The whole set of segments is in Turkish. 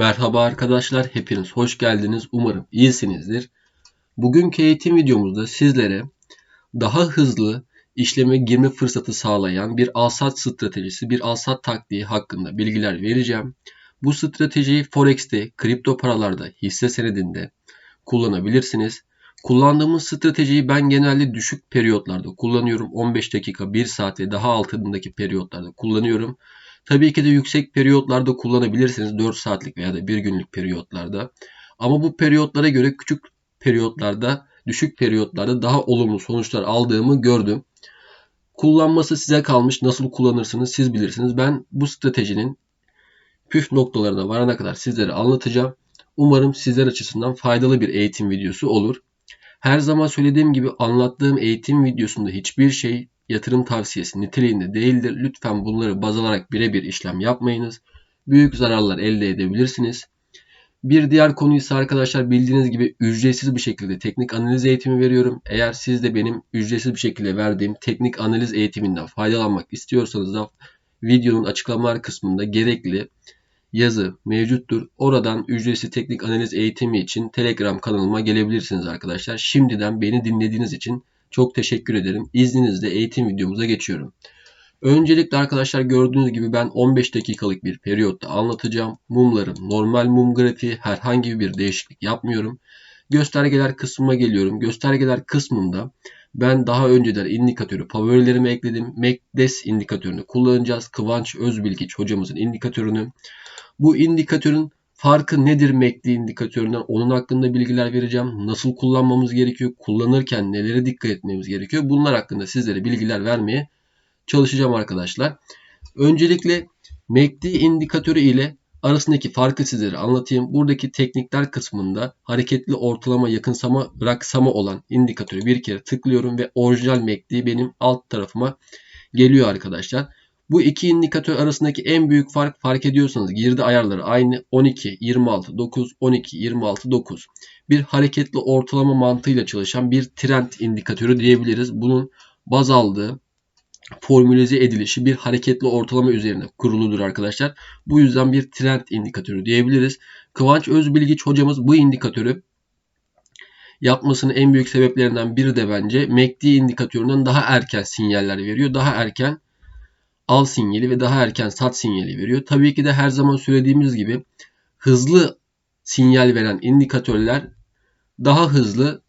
Merhaba arkadaşlar, hepiniz hoş geldiniz. Umarım iyisinizdir. Bugünkü eğitim videomuzda sizlere daha hızlı işleme girme fırsatı sağlayan bir alsat stratejisi, bir alsat taktiği hakkında bilgiler vereceğim. Bu stratejiyi Forex'te, kripto paralarda, hisse senedinde kullanabilirsiniz. Kullandığımız stratejiyi ben genelde düşük periyotlarda kullanıyorum. 15 dakika, 1 saat ve daha altındaki periyotlarda kullanıyorum. Tabii ki de yüksek periyotlarda kullanabilirsiniz. 4 saatlik veya da 1 günlük periyotlarda. Ama bu periyotlara göre küçük periyotlarda, düşük periyotlarda daha olumlu sonuçlar aldığımı gördüm. Kullanması size kalmış. Nasıl kullanırsınız siz bilirsiniz. Ben bu stratejinin püf noktalarına varana kadar sizlere anlatacağım. Umarım sizler açısından faydalı bir eğitim videosu olur. Her zaman söylediğim gibi anlattığım eğitim videosunda hiçbir şey yatırım tavsiyesi niteliğinde değildir. Lütfen bunları baz alarak birebir işlem yapmayınız. Büyük zararlar elde edebilirsiniz. Bir diğer konu ise arkadaşlar bildiğiniz gibi ücretsiz bir şekilde teknik analiz eğitimi veriyorum. Eğer siz de benim ücretsiz bir şekilde verdiğim teknik analiz eğitiminden faydalanmak istiyorsanız da videonun açıklamalar kısmında gerekli yazı mevcuttur. Oradan ücretsiz teknik analiz eğitimi için Telegram kanalıma gelebilirsiniz arkadaşlar. Şimdiden beni dinlediğiniz için çok teşekkür ederim. İzninizle eğitim videomuza geçiyorum. Öncelikle arkadaşlar gördüğünüz gibi ben 15 dakikalık bir periyotta anlatacağım. Mumlarım normal mum grafiği herhangi bir değişiklik yapmıyorum. Göstergeler kısmına geliyorum. Göstergeler kısmında ben daha önceden indikatörü favorilerime ekledim. MACDES indikatörünü kullanacağız. Kıvanç Özbilgiç hocamızın indikatörünü. Bu indikatörün farkı nedir MACD indikatöründen onun hakkında bilgiler vereceğim. Nasıl kullanmamız gerekiyor? Kullanırken nelere dikkat etmemiz gerekiyor? Bunlar hakkında sizlere bilgiler vermeye çalışacağım arkadaşlar. Öncelikle MACD indikatörü ile arasındaki farkı sizlere anlatayım. Buradaki teknikler kısmında hareketli ortalama yakınsama bıraksama olan indikatörü bir kere tıklıyorum ve orijinal MACD benim alt tarafıma geliyor arkadaşlar. Bu iki indikatör arasındaki en büyük fark fark ediyorsanız girdi ayarları aynı 12 26 9 12 26 9. Bir hareketli ortalama mantığıyla çalışan bir trend indikatörü diyebiliriz. Bunun baz aldığı formülize edilişi bir hareketli ortalama üzerine kuruludur arkadaşlar. Bu yüzden bir trend indikatörü diyebiliriz. Kıvanç Özbilgiç hocamız bu indikatörü yapmasının en büyük sebeplerinden biri de bence MACD indikatöründen daha erken sinyaller veriyor. Daha erken al sinyali ve daha erken sat sinyali veriyor. Tabii ki de her zaman söylediğimiz gibi hızlı sinyal veren indikatörler daha hızlı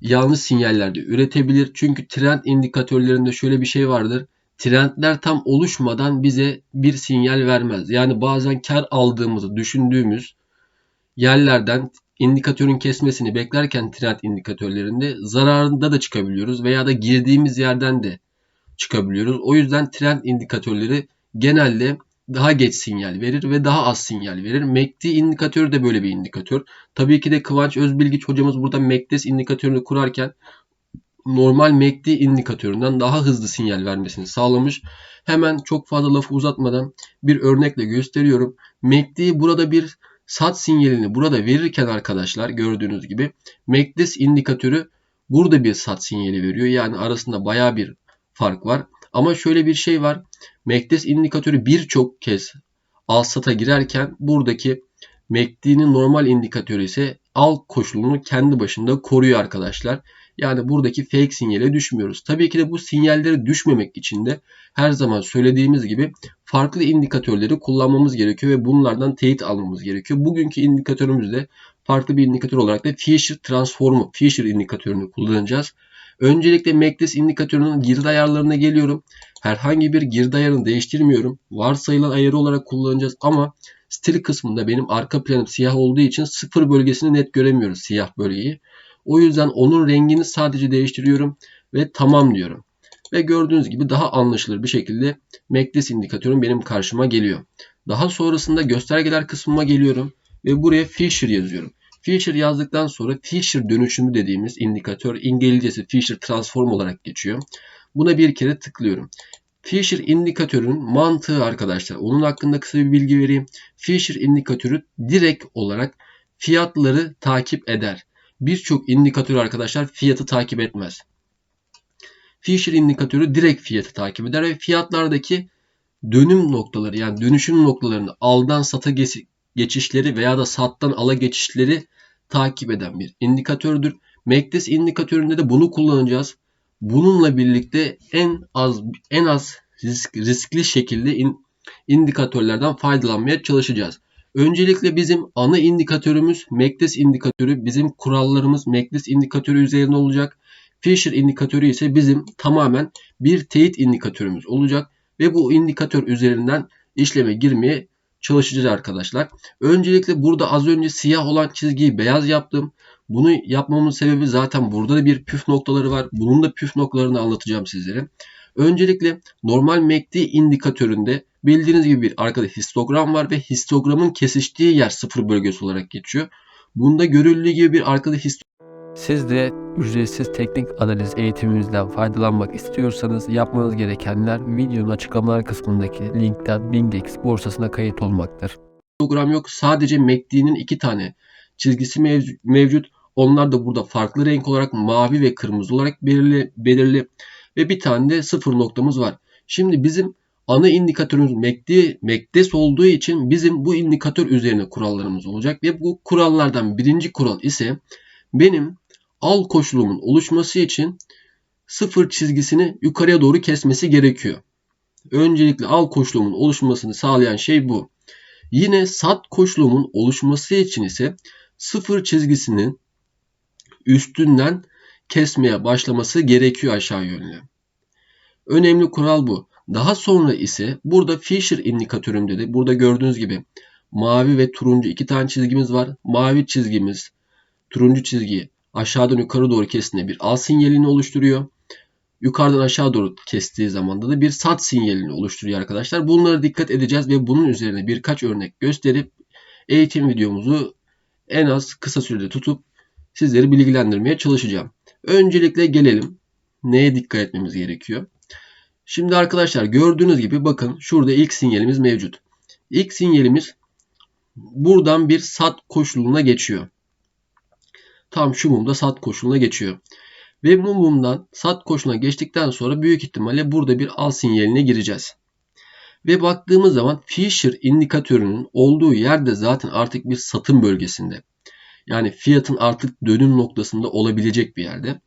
yanlış sinyallerde üretebilir. Çünkü trend indikatörlerinde şöyle bir şey vardır. Trendler tam oluşmadan bize bir sinyal vermez. Yani bazen kar aldığımızı düşündüğümüz yerlerden indikatörün kesmesini beklerken trend indikatörlerinde zararında da çıkabiliyoruz veya da girdiğimiz yerden de çıkabiliyoruz. O yüzden trend indikatörleri genelde daha geç sinyal verir ve daha az sinyal verir. MACD indikatörü de böyle bir indikatör. Tabii ki de Kıvanç Özbilgiç hocamız burada MACD indikatörünü kurarken normal MACD indikatöründen daha hızlı sinyal vermesini sağlamış. Hemen çok fazla lafı uzatmadan bir örnekle gösteriyorum. MACD burada bir sat sinyalini burada verirken arkadaşlar gördüğünüz gibi MACD indikatörü burada bir sat sinyali veriyor. Yani arasında baya bir fark var. Ama şöyle bir şey var. MACD indikatörü birçok kez al sata girerken buradaki MACD'nin normal indikatörü ise al koşulunu kendi başında koruyor arkadaşlar. Yani buradaki fake sinyale düşmüyoruz. Tabii ki de bu sinyallere düşmemek için de her zaman söylediğimiz gibi farklı indikatörleri kullanmamız gerekiyor ve bunlardan teyit almamız gerekiyor. Bugünkü indikatörümüzde farklı bir indikatör olarak da Fisher transformu, Fisher indikatörünü kullanacağız. Öncelikle MACD indikatörünün girdi ayarlarına geliyorum. Herhangi bir girdi ayarını değiştirmiyorum. Varsayılan ayarı olarak kullanacağız ama stil kısmında benim arka planım siyah olduğu için sıfır bölgesini net göremiyoruz siyah bölgeyi. O yüzden onun rengini sadece değiştiriyorum ve tamam diyorum. Ve gördüğünüz gibi daha anlaşılır bir şekilde MACD indikatörüm benim karşıma geliyor. Daha sonrasında göstergeler kısmıma geliyorum ve buraya Fisher yazıyorum. Fisher yazdıktan sonra Fisher dönüşümü dediğimiz indikatör İngilizcesi Fisher transform olarak geçiyor. Buna bir kere tıklıyorum. Fisher indikatörün mantığı arkadaşlar. Onun hakkında kısa bir bilgi vereyim. Fisher indikatörü direkt olarak fiyatları takip eder. Birçok indikatör arkadaşlar fiyatı takip etmez. Fisher indikatörü direkt fiyatı takip eder ve fiyatlardaki dönüm noktaları yani dönüşüm noktalarını aldan sata geçişleri veya da sattan ala geçişleri takip eden bir indikatördür. MACD indikatöründe de bunu kullanacağız. Bununla birlikte en az en az risk, riskli şekilde in, indikatörlerden faydalanmaya çalışacağız. Öncelikle bizim ana indikatörümüz MACD indikatörü. Bizim kurallarımız MACD indikatörü üzerine olacak. Fisher indikatörü ise bizim tamamen bir teyit indikatörümüz olacak ve bu indikatör üzerinden işleme girmeye çalışacağız arkadaşlar. Öncelikle burada az önce siyah olan çizgiyi beyaz yaptım. Bunu yapmamın sebebi zaten burada da bir püf noktaları var. Bunun da püf noktalarını anlatacağım sizlere. Öncelikle normal MACD indikatöründe bildiğiniz gibi bir arkada histogram var ve histogramın kesiştiği yer sıfır bölgesi olarak geçiyor. Bunda görüldüğü gibi bir arkada histogram siz de ücretsiz teknik analiz eğitimimizden faydalanmak istiyorsanız yapmanız gerekenler videonun açıklamalar kısmındaki linkten Bindex borsasına kayıt olmaktır. Program yok. Sadece MACD'nin iki tane çizgisi mevcut. Onlar da burada farklı renk olarak mavi ve kırmızı olarak belirli, belirli. ve bir tane de sıfır noktamız var. Şimdi bizim ana indikatörümüz MACD, MACDES olduğu için bizim bu indikatör üzerine kurallarımız olacak ve bu kurallardan birinci kural ise benim al koşulumun oluşması için sıfır çizgisini yukarıya doğru kesmesi gerekiyor. Öncelikle al koşulumun oluşmasını sağlayan şey bu. Yine sat koşulumun oluşması için ise sıfır çizgisinin üstünden kesmeye başlaması gerekiyor aşağı yönlü. Önemli kural bu. Daha sonra ise burada Fisher indikatörümde de burada gördüğünüz gibi mavi ve turuncu iki tane çizgimiz var. Mavi çizgimiz turuncu çizgiyi aşağıdan yukarı doğru kestiğinde bir al sinyalini oluşturuyor. Yukarıdan aşağı doğru kestiği zaman da bir sat sinyalini oluşturuyor arkadaşlar. Bunlara dikkat edeceğiz ve bunun üzerine birkaç örnek gösterip eğitim videomuzu en az kısa sürede tutup sizleri bilgilendirmeye çalışacağım. Öncelikle gelelim neye dikkat etmemiz gerekiyor. Şimdi arkadaşlar gördüğünüz gibi bakın şurada ilk sinyalimiz mevcut. İlk sinyalimiz buradan bir sat koşuluna geçiyor tam şu mumda sat koşuluna geçiyor. Ve bu mumdan sat koşuluna geçtikten sonra büyük ihtimalle burada bir al sinyaline gireceğiz. Ve baktığımız zaman Fisher indikatörünün olduğu yerde zaten artık bir satım bölgesinde. Yani fiyatın artık dönüm noktasında olabilecek bir yerde.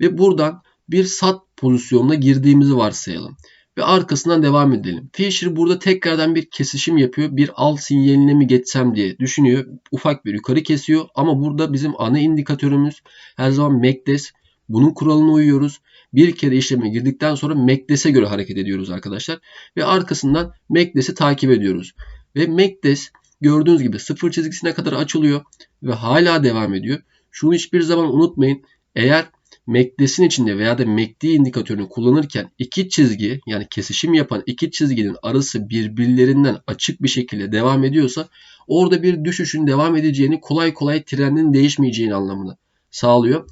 Ve buradan bir sat pozisyonuna girdiğimizi varsayalım ve arkasından devam edelim. Fisher burada tekrardan bir kesişim yapıyor. Bir al sinyaline mi geçsem diye düşünüyor. Ufak bir yukarı kesiyor ama burada bizim ana indikatörümüz her zaman MACDES. Bunun kuralına uyuyoruz. Bir kere işleme girdikten sonra MACDES'e göre hareket ediyoruz arkadaşlar. Ve arkasından MACDES'i takip ediyoruz. Ve MACDES gördüğünüz gibi sıfır çizgisine kadar açılıyor ve hala devam ediyor. Şunu hiçbir zaman unutmayın. Eğer MACD'sin içinde veya da MACD indikatörünü kullanırken iki çizgi yani kesişim yapan iki çizginin arası birbirlerinden açık bir şekilde devam ediyorsa orada bir düşüşün devam edeceğini kolay kolay trendin değişmeyeceğini anlamını sağlıyor.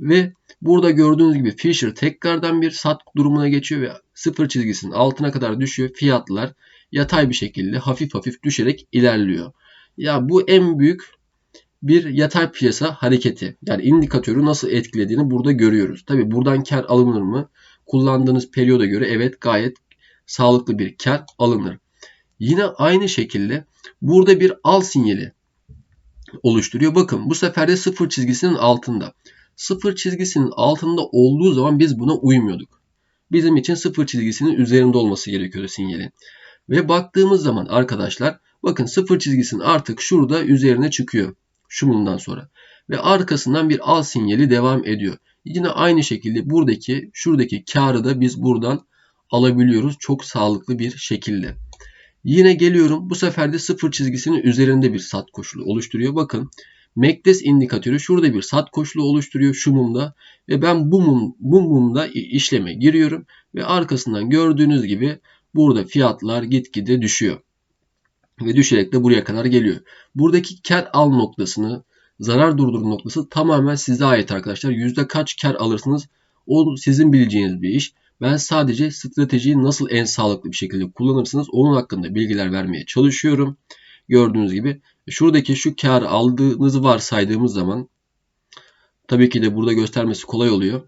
Ve burada gördüğünüz gibi Fisher tekrardan bir sat durumuna geçiyor ve sıfır çizgisinin altına kadar düşüyor. Fiyatlar yatay bir şekilde hafif hafif düşerek ilerliyor. Ya bu en büyük bir yatay piyasa hareketi yani indikatörü nasıl etkilediğini burada görüyoruz. Tabi buradan kar alınır mı? Kullandığınız periyoda göre evet gayet sağlıklı bir kar alınır. Yine aynı şekilde burada bir al sinyali oluşturuyor. Bakın bu sefer de sıfır çizgisinin altında. Sıfır çizgisinin altında olduğu zaman biz buna uymuyorduk. Bizim için sıfır çizgisinin üzerinde olması gerekiyordu sinyalin. Ve baktığımız zaman arkadaşlar bakın sıfır çizgisinin artık şurada üzerine çıkıyor şu bundan sonra. Ve arkasından bir al sinyali devam ediyor. Yine aynı şekilde buradaki şuradaki karı da biz buradan alabiliyoruz çok sağlıklı bir şekilde. Yine geliyorum bu sefer de sıfır çizgisinin üzerinde bir sat koşulu oluşturuyor. Bakın MACD indikatörü şurada bir sat koşulu oluşturuyor şu mumda ve ben bu mum bu mumda işleme giriyorum ve arkasından gördüğünüz gibi burada fiyatlar gitgide düşüyor ve düşerek de buraya kadar geliyor. Buradaki kar al noktasını, zarar durdur noktası tamamen size ait arkadaşlar. Yüzde kaç kar alırsınız o sizin bileceğiniz bir iş. Ben sadece stratejiyi nasıl en sağlıklı bir şekilde kullanırsınız onun hakkında bilgiler vermeye çalışıyorum. Gördüğünüz gibi şuradaki şu kar aldığınızı varsaydığımız zaman tabii ki de burada göstermesi kolay oluyor.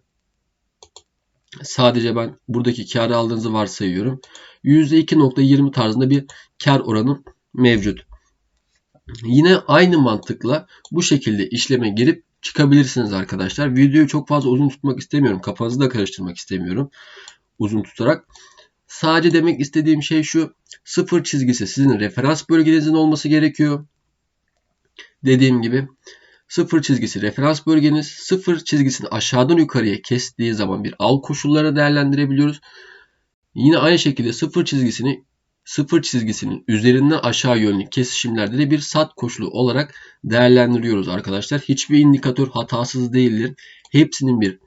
Sadece ben buradaki karı aldığınızı varsayıyorum. %2.20 tarzında bir kar oranı mevcut. Yine aynı mantıkla bu şekilde işleme girip çıkabilirsiniz arkadaşlar. Videoyu çok fazla uzun tutmak istemiyorum. Kafanızı da karıştırmak istemiyorum. Uzun tutarak. Sadece demek istediğim şey şu. Sıfır çizgisi sizin referans bölgenizin olması gerekiyor. Dediğim gibi sıfır çizgisi referans bölgeniz. Sıfır çizgisini aşağıdan yukarıya kestiği zaman bir al koşulları değerlendirebiliyoruz. Yine aynı şekilde sıfır çizgisini sıfır çizgisinin üzerinden aşağı yönlü kesişimlerde de bir sat koşulu olarak değerlendiriyoruz arkadaşlar. Hiçbir indikatör hatasız değildir. Hepsinin bir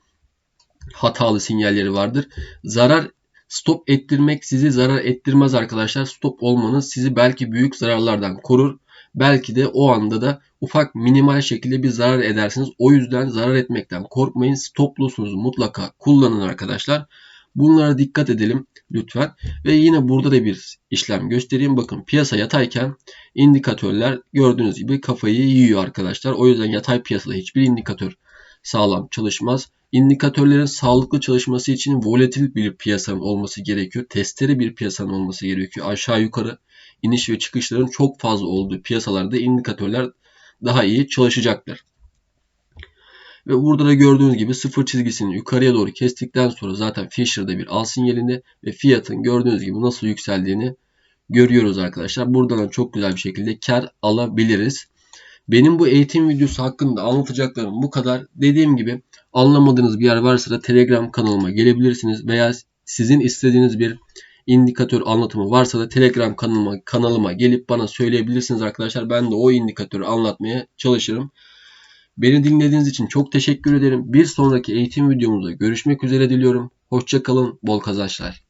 hatalı sinyalleri vardır. Zarar stop ettirmek sizi zarar ettirmez arkadaşlar. Stop olmanız sizi belki büyük zararlardan korur. Belki de o anda da ufak minimal şekilde bir zarar edersiniz. O yüzden zarar etmekten korkmayın. Stop loss'unuzu mutlaka kullanın arkadaşlar. Bunlara dikkat edelim lütfen. Ve yine burada da bir işlem göstereyim. Bakın piyasa yatayken indikatörler gördüğünüz gibi kafayı yiyor arkadaşlar. O yüzden yatay piyasada hiçbir indikatör sağlam çalışmaz. İndikatörlerin sağlıklı çalışması için volatil bir piyasanın olması gerekiyor. Testleri bir piyasanın olması gerekiyor. Aşağı yukarı iniş ve çıkışların çok fazla olduğu piyasalarda indikatörler daha iyi çalışacaktır. Ve burada da gördüğünüz gibi sıfır çizgisini yukarıya doğru kestikten sonra zaten Fisher'da bir al sinyalinde ve fiyatın gördüğünüz gibi nasıl yükseldiğini görüyoruz arkadaşlar. Buradan da çok güzel bir şekilde kar alabiliriz. Benim bu eğitim videosu hakkında anlatacaklarım bu kadar. Dediğim gibi anlamadığınız bir yer varsa da Telegram kanalıma gelebilirsiniz veya sizin istediğiniz bir indikatör anlatımı varsa da Telegram kanalıma, kanalıma gelip bana söyleyebilirsiniz arkadaşlar. Ben de o indikatörü anlatmaya çalışırım. Beni dinlediğiniz için çok teşekkür ederim. Bir sonraki eğitim videomuzda görüşmek üzere diliyorum. Hoşçakalın, bol kazançlar.